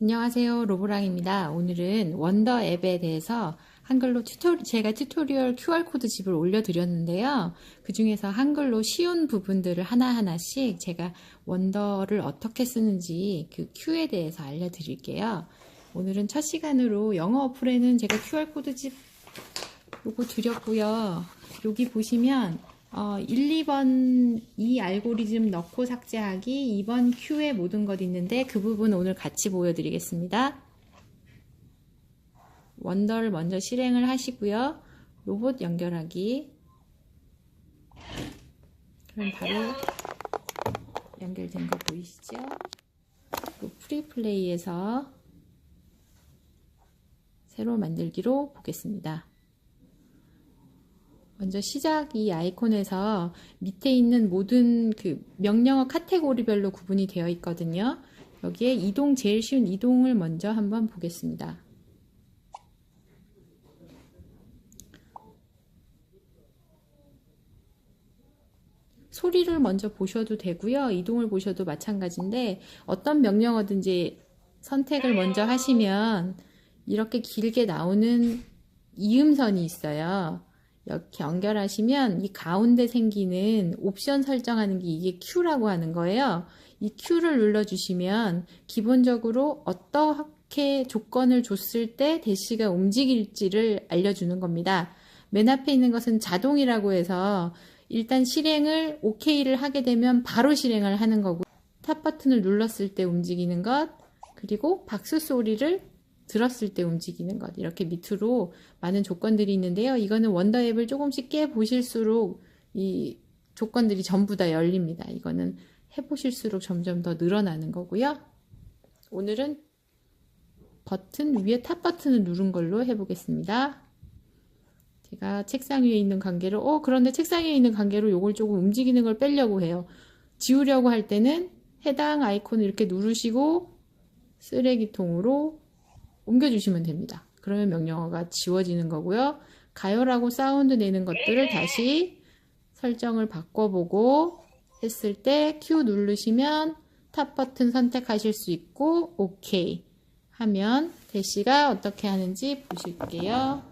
안녕하세요. 로보랑입니다. 오늘은 원더 앱에 대해서 한글로 튜토, 제가 튜토리얼 QR코드 집을 올려드렸는데요. 그 중에서 한글로 쉬운 부분들을 하나하나씩 제가 원더를 어떻게 쓰는지 그 Q에 대해서 알려드릴게요. 오늘은 첫 시간으로 영어 어플에는 제가 QR코드 집 요거 드렸고요. 여기 보시면 어, 1, 2번 이 알고리즘 넣고 삭제하기, 2번 Q의 모든 것 있는데 그 부분 오늘 같이 보여드리겠습니다. 원더를 먼저 실행을 하시고요. 로봇 연결하기. 그럼 바로 연결된 거 보이시죠? 그 프리플레이에서 새로 만들기로 보겠습니다. 먼저 시작 이 아이콘에서 밑에 있는 모든 그 명령어 카테고리별로 구분이 되어 있거든요. 여기에 이동 제일 쉬운 이동을 먼저 한번 보겠습니다. 소리를 먼저 보셔도 되고요. 이동을 보셔도 마찬가지인데 어떤 명령어든지 선택을 먼저 하시면 이렇게 길게 나오는 이음선이 있어요. 이렇게 연결하시면 이 가운데 생기는 옵션 설정하는 게 이게 Q라고 하는 거예요. 이 Q를 눌러주시면 기본적으로 어떻게 조건을 줬을 때 대시가 움직일지를 알려주는 겁니다. 맨 앞에 있는 것은 자동이라고 해서 일단 실행을 OK를 하게 되면 바로 실행을 하는 거고 탑 버튼을 눌렀을 때 움직이는 것 그리고 박수 소리를 들었을 때 움직이는 것 이렇게 밑으로 많은 조건들이 있는데요. 이거는 원더 앱을 조금씩 깨 보실수록 이 조건들이 전부 다 열립니다. 이거는 해보실수록 점점 더 늘어나는 거고요. 오늘은 버튼 위에 탑 버튼을 누른 걸로 해보겠습니다. 제가 책상 위에 있는 관계로 어 그런데 책상 위에 있는 관계로 요걸 조금 움직이는 걸 빼려고 해요. 지우려고 할 때는 해당 아이콘을 이렇게 누르시고 쓰레기통으로 옮겨주시면 됩니다. 그러면 명령어가 지워지는 거고요. 가열하고 사운드 내는 것들을 다시 설정을 바꿔보고 했을 때 Q 누르시면 탑 버튼 선택하실 수 있고 OK 하면 대시가 어떻게 하는지 보실게요.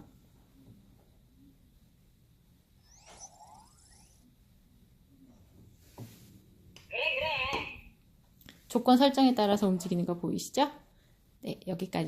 조건 설정에 따라서 움직이는 거 보이시죠? 네, 여기까지.